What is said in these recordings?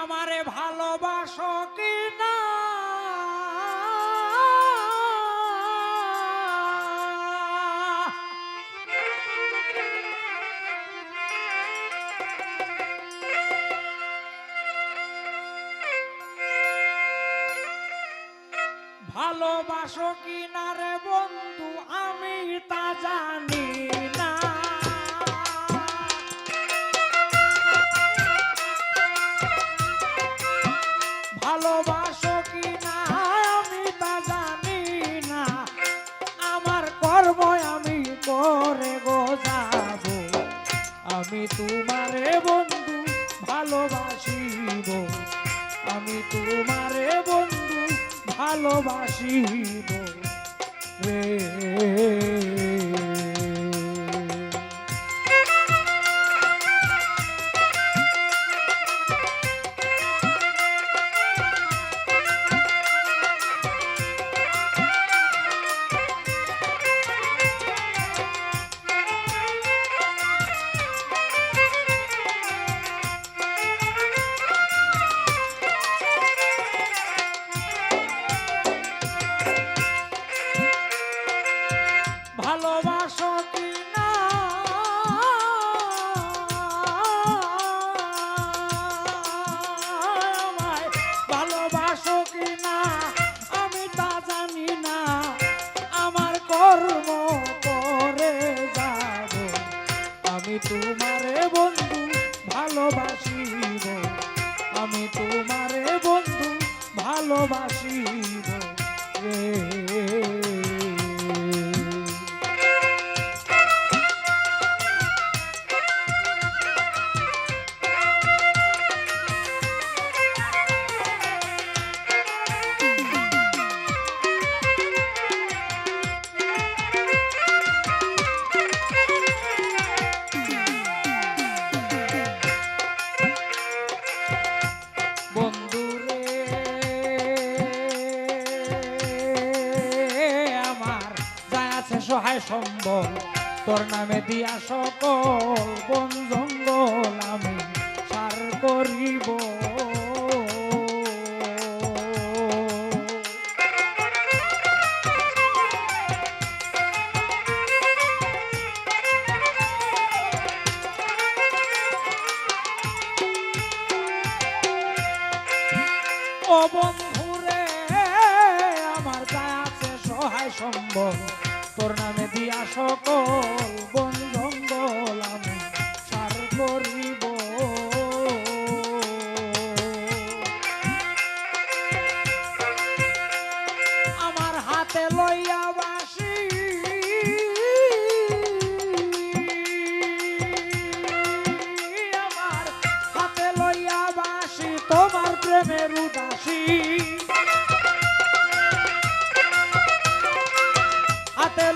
আমারে ভালোবাসো কি না ভালোবাসো কি না রে বন্ধু আমি তা জানি না। ভালোবাসো কি না আমি তা জানি না। আমার কর্ম আমি করে গো আমি তোমারে বন্ধু ভালোবাসিব। আমি তোমারে বন্ধু ভালোবাসিব। রে তোমারে বন্ধু ভালোবাসিব। আমি তোমারে বন্ধু ভালোবাসিব। রে সহায় সম্বল। তোর নামে দিয়া সকল বন জঙ্গল আমি সার করিব। বন্ধুরে, আমার সহায় সম্বল। তোর নামে দিয়া সকল বন জঙ্গল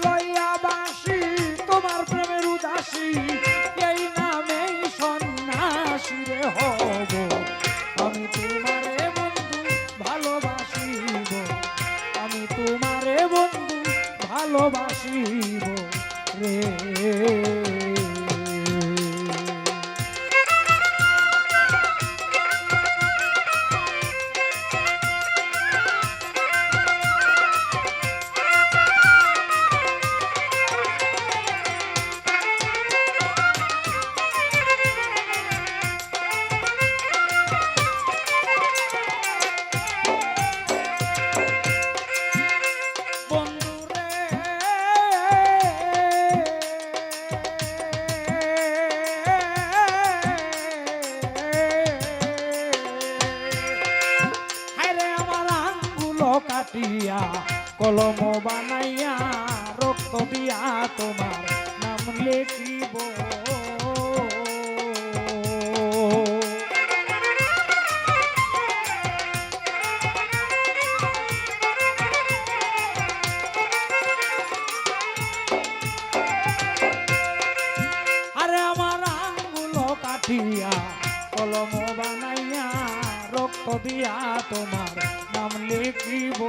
লইয়া বাসি তোমার প্রেমের উদাসী, এই নামেই সন্ন্যাসী রে হব। আমি তোমারে বন্ধু ভালোবাসিব আমি তোমারে বন্ধু ভালোবাসিব রে। কলম বানাইয়া, রক্ত দিয়া তোমার নাম লেখিব। আরে আমার আঙ্গুলো কাটিয়া কলম বানাইয়া, রক্ত দিয়া তোমার নাম লিখিব।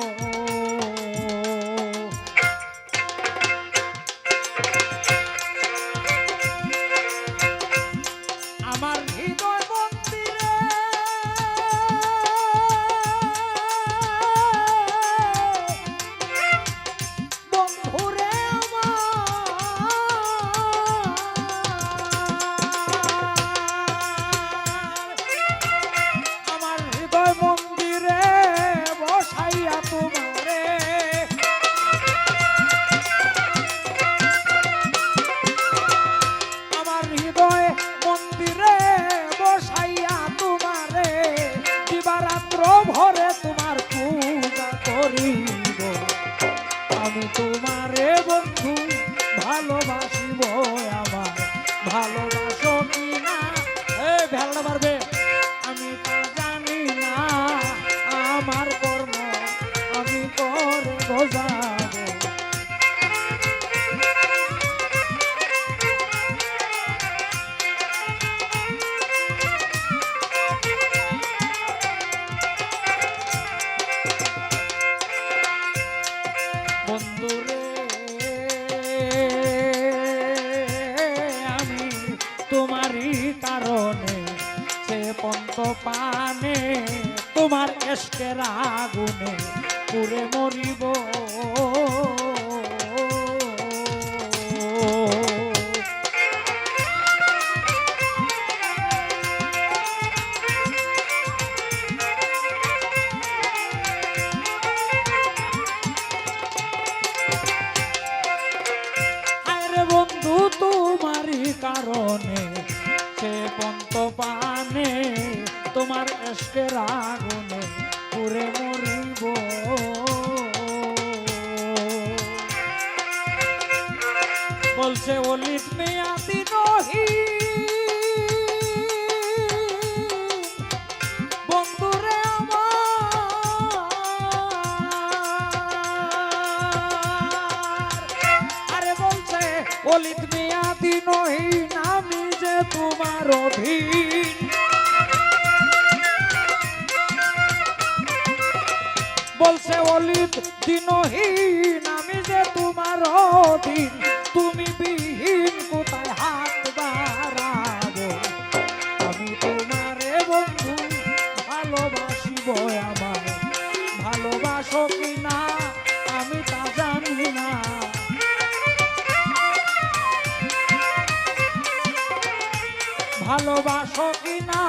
ভেলনা মারবে পন্ত পানে তোমার এসকের আগুনে পুরে মরিব। এসকের আগুনে পুরে মরিব। বলছে অলিত মেয়াদি নহি। বন্ধুরে আমার। আরে বলছে অলিত মেয়াদি নহি আমি যে তোমার অধীন। বলছে অলিত দিনহীন আমি যে তোমার অধীন, তুমি বিহীন কোথায় হাত বাড়াবো? আমি তোমারে বন্ধু ভালোবাসিব আমার ভালোবাসো কিনা আমি তা জানি না। ভালোবাসো কিনা